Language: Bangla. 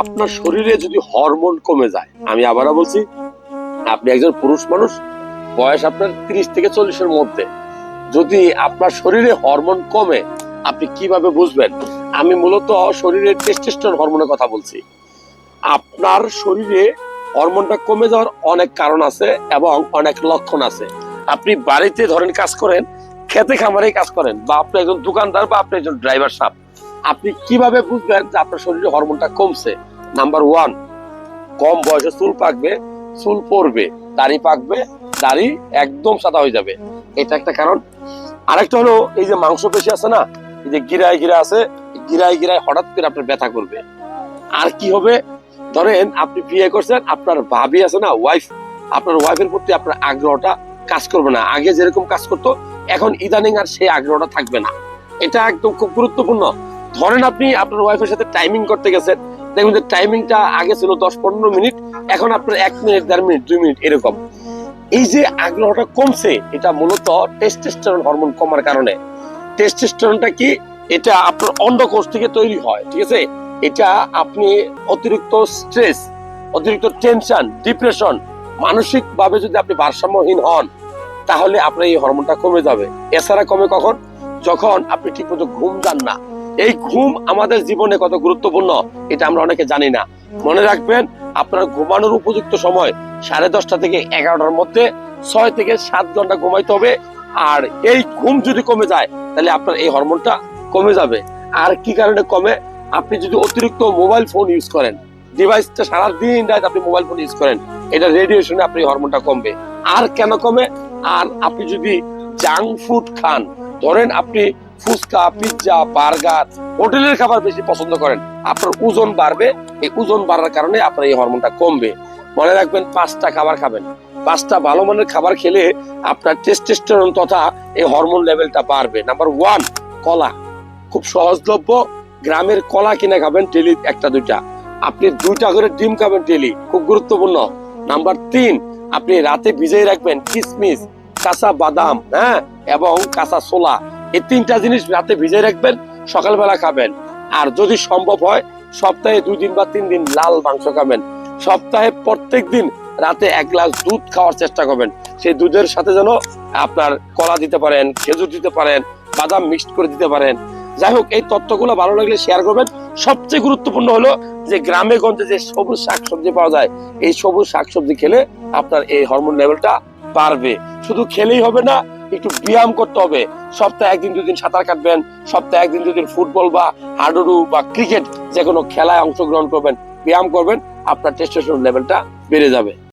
আপনার শরীরে যদি হরমোন কমে যায়, আমি আবারও বলছি, আপনি একজন পুরুষ মানুষ, বয়স আপনার তিরিশ থেকে চল্লিশের মধ্যে। যদি আপনার শরীরে হরমোন কমে, আপনি কীভাবে বুঝবেন? আমি মূলত শরীরের টেস্টেস্টন হরমোনের কথা বলছি। আপনার শরীরে হরমোনটা কমে যাওয়ার অনেক কারণ আছে এবং অনেক লক্ষণ আছে। আপনি বাড়িতে ধরেন কাজ করেন, খেতে খামারে কাজ করেন, বা আপনি একজন দোকানদার বা আপনি একজন ড্রাইভার সাহেব আপনি কীভাবে বুঝবেন যে আপনার শরীরে হরমোনটা কমছে? নাম্বার ওয়ান কম বয়সে চুল পাকবে, চুল পড়বে দাড়ি পাকবে, দাড়ি একদম সাদা হয়ে যাবে। এটা একটা কারণ। আরেকটা হলো এই যে মাংস পেশি আছে না, এই যে গিরায় গিরা আছে, গিরায় গিরায় হঠাৎ করে আপনার ব্যথা করবে। আর কি হবে? ধরেন আপনি বিয়ে করছেন, আপনার ভাবি আছে না ওয়াইফ আপনার ওয়াইফের প্রতি আপনার আগ্রহটা কাজ করবে না। আগে যেরকম কাজ করতো, এখন ইদানিং আর সেই আগ্রহটা থাকবে না। এটা একদম খুব গুরুত্বপূর্ণ। ধরেন আপনি আপনার ওয়াইফের সাথে টাইমিং করতে গেছেন দেখুন যে টাইমিংটা আগে ছিল দশ পনেরো মিনিট, এখন আপনার এক মিনিট, দেড় মিনিট, দুই মিনিট, এরকম। এই যে আগ্রহটা কমছে, এটা মূলত টেস্টোস্টেরন হরমোন কমার কারণে। টেস্টোস্টেরনটা কি? এটা আপনার অন্ডকোষ থেকে তৈরি হয়, ঠিক আছে? এটা আপনি অতিরিক্ত স্ট্রেস অতিরিক্ত টেনশন ডিপ্রেশন মানসিক ভাবে যদি আপনি ভারসাম্যহীন হন, তাহলে আপনার এই হরমোনটা কমে যাবে। এছাড়া কমে কখন? যখন আপনি ঠিকমতো ঘুম যান না। এই ঘুম আমাদের জীবনে কত গুরুত্বপূর্ণ, এটা আমরা অনেকে জানি না। মনে রাখবেন, আপনার ঘুমানোর উপযুক্ত সময় সাড়ে দশটা থেকে এগারোটার মধ্যে, ছয় থেকে সাত ঘণ্টা ঘুমাইতে হবে। আর এই ঘুম যদি কমে যায়, তাহলে আপনার এই হরমোনটা কমে যাবে। আর কি কারণে কমে? আপনি যদি অতিরিক্ত মোবাইল ফোন ইউজ করেন ডিভাইসটা সারাদিন রাত আপনি মোবাইল ফোন ইউজ করেন, এটা রেডিয়েশনে আপনি হরমোনটা কমবে। আর কেন কমে? আর আপনি যদি জাঙ্ক ফুড খান, ধরেন আপনি ফুচকা পিৎজা বার্গার হোটেলের খাবার বেশি পছন্দ করেন। আপনার ওজন বাড়বে, এই ওজন বাড়ার কারণে আপনার এই হরমোনটা কমবে। মনে রাখবেন, পাঁচটা খাবার খাবেন। পাঁচটা ভালো মানের খাবার খেলে আপনার টেস্টোস্টেরন তথা এই হরমোন লেভেলটা বাড়বে। নাম্বার ওয়ান কলা। খুব সহজলভ্য গ্রামের কলা কিনে খাবেন ডেলি একটা, দুইটা। আপনি দুইটা করে ডিম খাবেন ডেলি খুব গুরুত্বপূর্ণ। নাম্বার তিন, আপনি রাতে ভিজিয়ে রাখবেন কিশমিশ কাঁচা বাদাম হ্যাঁ? এবং কাঁচা ছোলা। এই তিনটা জিনিস রাতে ভিজিয়ে রাখবেন, সকালবেলা খাবেন। আর যদি সম্ভব হয়, সপ্তাহে দুই দিন বা তিন দিন লাল মাংস খাবেন। সপ্তাহে প্রত্যেক দিন রাতে এক গ্লাস দুধ খাওয়ার চেষ্টা করবেন। সেই দুধের সাথে যেন আপনার কলা দিতে পারেন, খেজুর দিতে পারেন, বাদাম মিক্সড করে দিতে পারেন। যাই হোক, এই তথ্যগুলো ভালো লাগলে শেয়ার করবেন। সবচেয়ে গুরুত্বপূর্ণ হলো যে, গ্রামে গঞ্জে যে সবুজ শাকসবজি পাওয়া যায়, এই সবুজ শাকসবজি খেলে আপনার এই হরমোন লেভেলটা বাড়বে। শুধু খেলেই হবে না একটু ব্যায়াম করতে হবে। সপ্তাহে একদিন, দুদিন সাঁতার কাটবেন, সপ্তাহে একদিন, দুদিন ফুটবল বা হাডুডু বা ক্রিকেট যে কোনো খেলায় অংশগ্রহণ করবেন, ব্যায়াম করবেন, আপনার টেস্টোস্টেরন লেভেলটা বেড়ে যাবে।